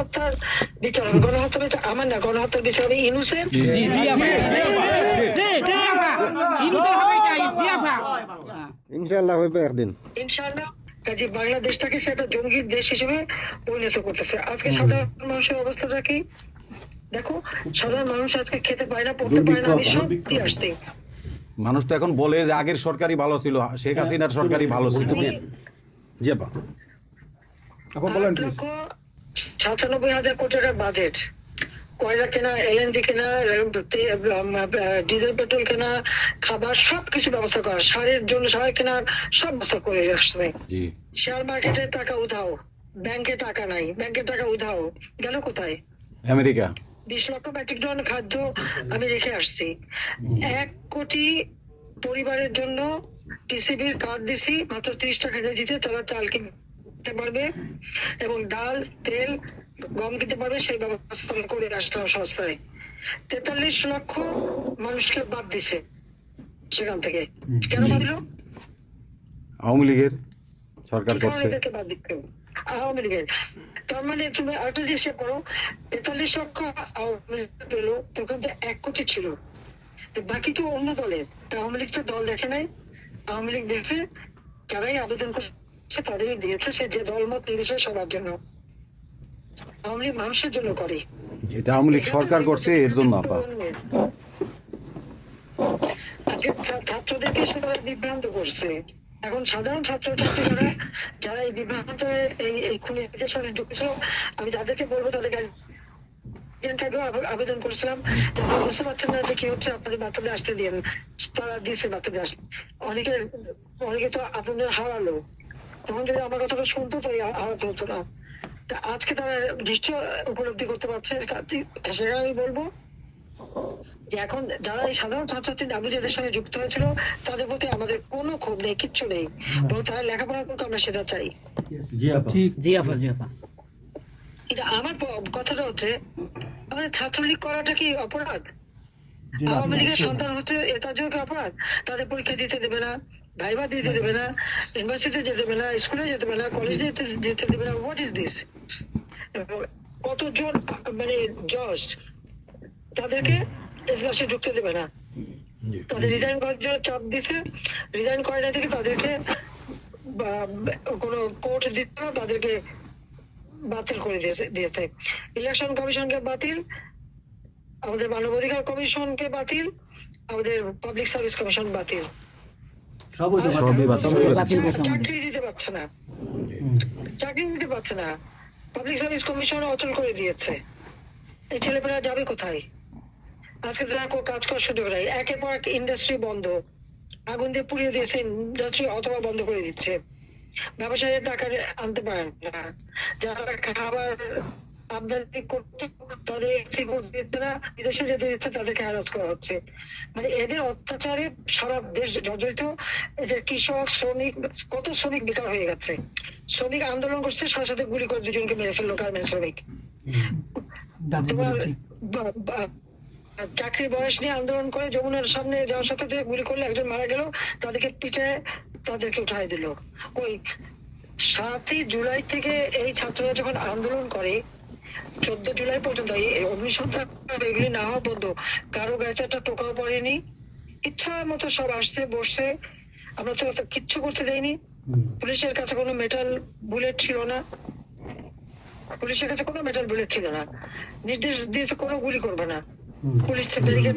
গণহত্যার বিচার হবে গণহত্যার বিচার আমার না গণহত্যার বিচার হবে ইনুসের ইনশাআল্লাহ হইবে একদিন ইনশাআল্লাহ কাজে বাংলাদেশটাকে সে একটা জঙ্গির দেশ হিসেবে পরিণত করতেছে আজকে সাধারণ মানুষের অবস্থাটা কি দেখো সাধারণ মানুষ আজকে খেতে পায় না পড়তে পায় না আমি সব দিয়ে আসতে মানুষ তো এখন বলে যে আগের সরকারই ভালো ছিল শেখ হাসিনার সরকারই ভালো ছিল জি আপা আপা বলেন প্লিজ সাতানব্বই হাজার কোটি টাকার বাজেট কয়লা কেনা এলএনজি কেনা ডিজেল পেট্রোল কেনা খাবার সবকিছু ব্যবস্থা করা। সারের জন্য সার কেনার সব ব্যবস্থা করে আসছে। শেয়ার মার্কেটের টাকা উধাও। ব্যাংকে টাকা নাই। ব্যাংকের টাকা উধাও। গেল কোথায়? আমেরিকা। বিশ লক্ষ মেট্রিক টন খাদ্য আমি রেখে আসছি। এক কোটি পরিবারের জন্য টিসিবির কার্ড দিছি। মাত্র ত্রিশ টাকা কেজিতে তারা চাল কিনতে পারবে এবং ডাল তেল গম কিনতে পারবে সেই ব্যবস্থা করে আসলাম সস্তায়। তেতাল্লিশ লক্ষ মানুষকে বাদ দিছে সেখান থেকে। কেন বাদ দিল? আওয়ামী লীগের সরকার করছে। দিতে। আওয়ামী লীগের। তার মানে তুমি আরেকটা জিনিস করো তেতাল্লিশ লক্ষ আওয়ামী লীগ পেল তখন তো এক কোটি ছিল। বাকি তো অন্য দলের। আওয়ামী লীগ তো দল দেখে নাই। আওয়ামী লীগ দেখছে যারাই আবেদন করছে তাদেরই দিয়েছে সে যে দলমত নির্বিশেষে সবার জন্য। আওয়ামী লীগ মানুষের জন্য করে। এটা আওয়ামী লীগ সরকার করছে এর জন্য আপা। ছাত্রদেরকে সেটা বিভ্রান্ত করছে। এখন সাধারণ ছাত্র ছাত্রীরা যারা এই বিভ্রান্ত এই এই খুনিদের সাথে যুক্ত ছিল আমি তাদেরকে বলব তাদের আবেদন করেছিলাম। বুঝতে পারছেন না যে কি হচ্ছে আপনাদের বাচ্চাদের আসতে দিন তারা দিচ্ছে বাচ্চাদের আসতে। অনেকে অনেকে তো আপনাদের হারালো। তখন যদি আমার কথাটা শুনতো তো হারাতে হতো না তা আজকে তারা নিশ্চয় উপলব্ধি করতে পারছে। সেটা আমি বলব যে এখন যারা এই সাধারণ ছাত্রছাত্রী নাবিজেদের সঙ্গে যুক্ত হয়েছিল তাদের প্রতি আমাদের কোনো ক্ষোভ নেই কিচ্ছু নেই। বরং তারা লেখাপড়া করতে আমরা সেটা চাই। জি আপা। জি আপা কিন্তু আমার কথাটা হচ্ছে আমাদের ছাত্রলীগ করাটা কি অপরাধ? আওয়ামী লীগের সন্তান হচ্ছে এ তার জন্য কি অপরাধ? তাদের পরীক্ষা দিতে দেবে না। ভাইবা দিতে দেবে না ইউনিভার্সিটিতে যেতে দেবে না স্কুলে যেতে দেবে না কলেজে যেতে দেবে না হোয়াট ইজ দিস কতজন মানে জজ তাদেরকে এজলাসে ঢুকতে দেবে না। তাদের রিজাইন করার জন্য চাপ দিছে রিজাইন করে না থেকে তাদেরকে কোনো কোর্ট দিতে না, তাদেরকে বাতিল করে দিয়েছে ইলেকশন কমিশনকে বাতিল আমাদের মানবাধিকার কমিশনকে বাতিল আমাদের পাবলিক সার্ভিস কমিশন বাতিল। সবই বাতিল। বাতিল করছে। আমাদের। চাকরি দিতে পারছে না। চাকরি দিতে পারছে না। পাবলিক সার্ভিস কমিশন অচল করে দিয়েছে। এই ছেলেপেলা যাবে কোথায়? আজকে তারা কাজ করার সুযোগ নাই একের পর এক ইন্ডাস্ট্রি বন্ধ। আগুন দিয়ে পুড়িয়ে দিয়েছে ইন্ডাস্ট্রি অথবা বন্ধ করে দিচ্ছে। ব্যবসায়ীরা টাকা আনতে পারে না। যারা খাবার আমদানি করতে তাদের দিচ্ছে না বিদেশে যেতে দিচ্ছে তাদেরকে হ্যারাস করা হচ্ছে। মানে এদের অত্যাচারে সারা দেশ জর্জরিত। এদের কৃষক শ্রমিক কত শ্রমিক বেকার হয়ে গেছে। শ্রমিক আন্দোলন করছে সাথে সাথে গুলি করে দুজনকে মেরে ফেলল গার্মেন্ট শ্রমিক। তোমার চাকরির বয়স নিয়ে আন্দোলন করে যমুনার সামনে যাওয়ার সাথে সাথে গুলি করলে একজন মারা গেল তাদেরকে পিঠে তাদেরকে উঠাই দিল। ওই সাতই জুলাই থেকে এই ছাত্ররা যখন আন্দোলন করে চোদ্দ জুলাই পর্যন্ত এই অগ্নিসংখ্যা এগুলি না হওয়া পর্যন্ত কারও গায়ে একটা টোকাও পড়েনি। ইচ্ছা মতো সব আসছে বসছে। আমরা তো অত কিচ্ছু করতে দেয়নি পুলিশের কাছে কোনো মেটাল বুলেট ছিল না। পুলিশের কাছে কোনো মেটাল বুলেট ছিল না। নির্দেশ দিয়েছে কোনো গুলি করবে না। পুলিশ ব্যারিকেড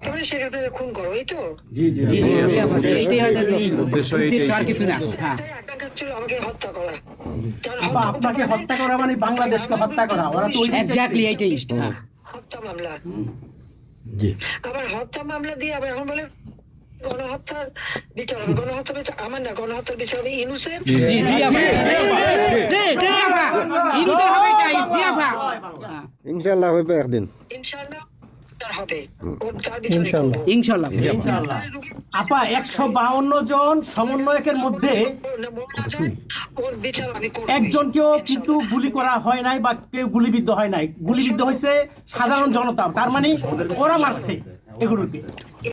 তারপরে সেখানে খুন করো এই তো জি জি জি জি জি আপা জি, এটাই হয়তো উদ্দেশ্য আর কিছু না হ্যাঁ তাই আকাঙ্ক্ষা ছিল আমাকে হত্যা করা যার আপা, হত্যা আপনাকে হত্যা করা মানে বাংলাদেশকে হত্যা করা। ওরা তো এক্স্যাক্টলি এইটাই হ্যাঁ হত্যা মামলা জি আবার হত্যা মামলা দিয়ে আবার এখন বলে গণহত্যার বিচার বিচার আমার না গণহত্যার বিচার হবে ইনুসের জি জি হবে হ্যাঁ। একদিন ইনশাআল্লাহ হবে। ওর তার বিচার ইনশাআল্লাহ। ইনশাল্লাহ। আপা একশো বাউন্ন জন সমন্বয়কের মধ্যে ওর বিচার একজনকেও কিন্তু গুলি করা হয় নাই বা কেউ গুলিবিদ্ধ হয় নাই। গুলিবিদ্ধ হয়েছে সাধারণ জনতা। তার মানে ওরা মারছে এগুলোকে।